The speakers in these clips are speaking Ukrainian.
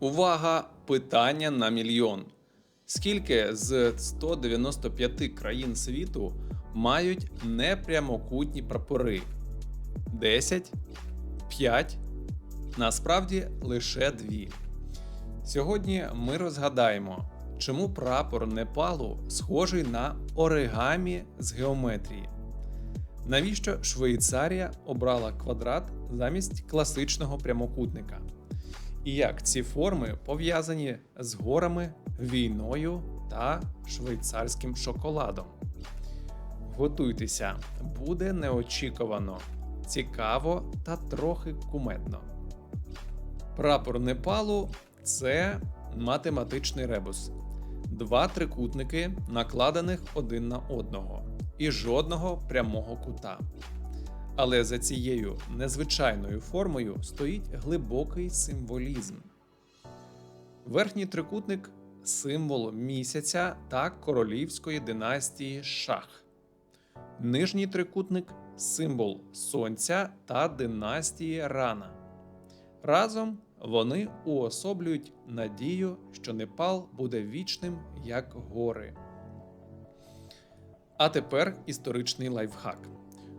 Увага! Питання на мільйон. Скільки з 195 країн світу мають непрямокутні прапори? 10? 5? Насправді лише дві. Сьогодні ми розгадаємо, чому прапор Непалу схожий на оригамі з геометрії. Навіщо Швейцарія обрала квадрат замість класичного прямокутника? І як ці форми пов'язані з горами, війною та швейцарським шоколадом? Готуйтеся, буде неочікувано, цікаво та трохи кумедно. Прапор Непалу це математичний ребус. Два трикутники, накладених один на одного, і жодного прямого кута. Але за цією незвичайною формою стоїть глибокий символізм. Верхній трикутник символ місяця та королівської династії Шах. Нижній трикутник символ сонця та династії Рана. Разом вони уособлюють надію, що Непал буде вічним як гори. А тепер історичний лайфхак.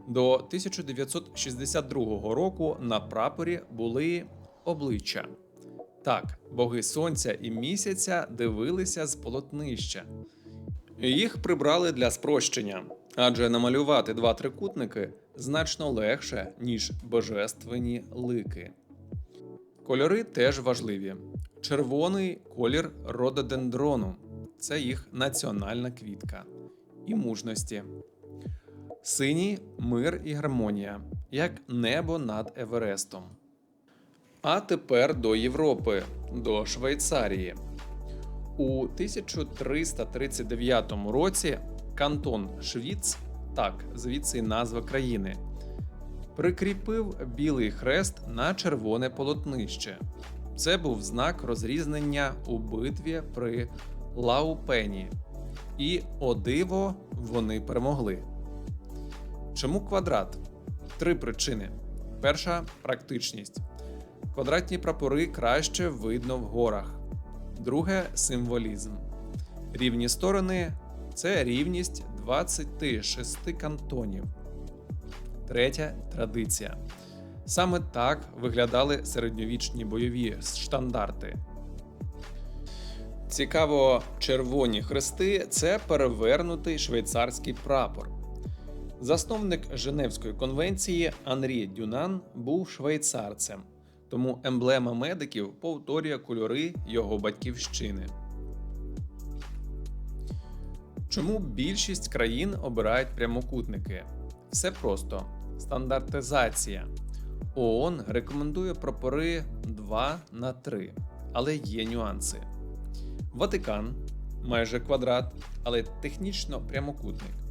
До 1962 року на прапорі були обличчя. Так, боги сонця і місяця дивилися з полотнища. Їх прибрали для спрощення, адже намалювати два трикутники значно легше, ніж божественні лики. Кольори теж важливі. Червоний колір рододендрону це їх національна квітка і мужності. Синій мир і гармонія, як небо над Еверестом. А тепер до Європи, до Швейцарії. У 1339 році кантон Швіц, так, звідси назва країни, прикріпив білий хрест на червоне полотнище. Це був знак розрізнення у битві при Лаупені. І, о диво, вони перемогли. Чому квадрат? Три причини. Перша практичність. Квадратні прапори краще видно в горах. Друге символізм. Рівні сторони це рівність 26 кантонів. Третя традиція. Саме так виглядали середньовічні бойові штандарти. Цікаво, червоні хрести це перевернутий швейцарський прапор. Засновник Женевської конвенції Анрі Дюнан був швейцарцем, тому емблема медиків повторює кольори його батьківщини. Чому більшість країн обирають прямокутники? Все просто стандартизація. ООН рекомендує прапори 2 на 3, але є нюанси. Ватикан майже квадрат, але технічно прямокутник.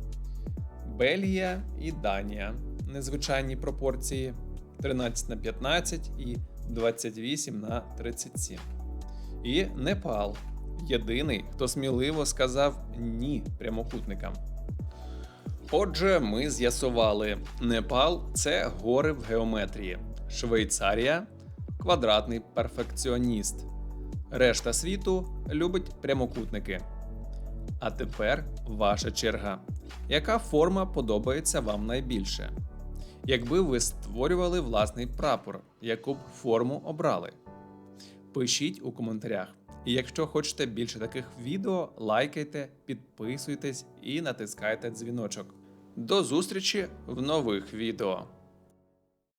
Бельгія і Данія незвичайні пропорції 13 на 15 і 28 на 37. І Непал єдиний, хто сміливо сказав ні прямокутникам. Отже, ми з'ясували: Непал це гори в геометрії, Швейцарія квадратний перфекціоніст. Решта світу любить прямокутники. А тепер ваша черга. Яка форма подобається вам найбільше? Якби ви створювали власний прапор, яку б форму обрали? Пишіть у коментарях. І якщо хочете більше таких відео, лайкайте, підписуйтесь і натискайте дзвіночок. До зустрічі в нових відео.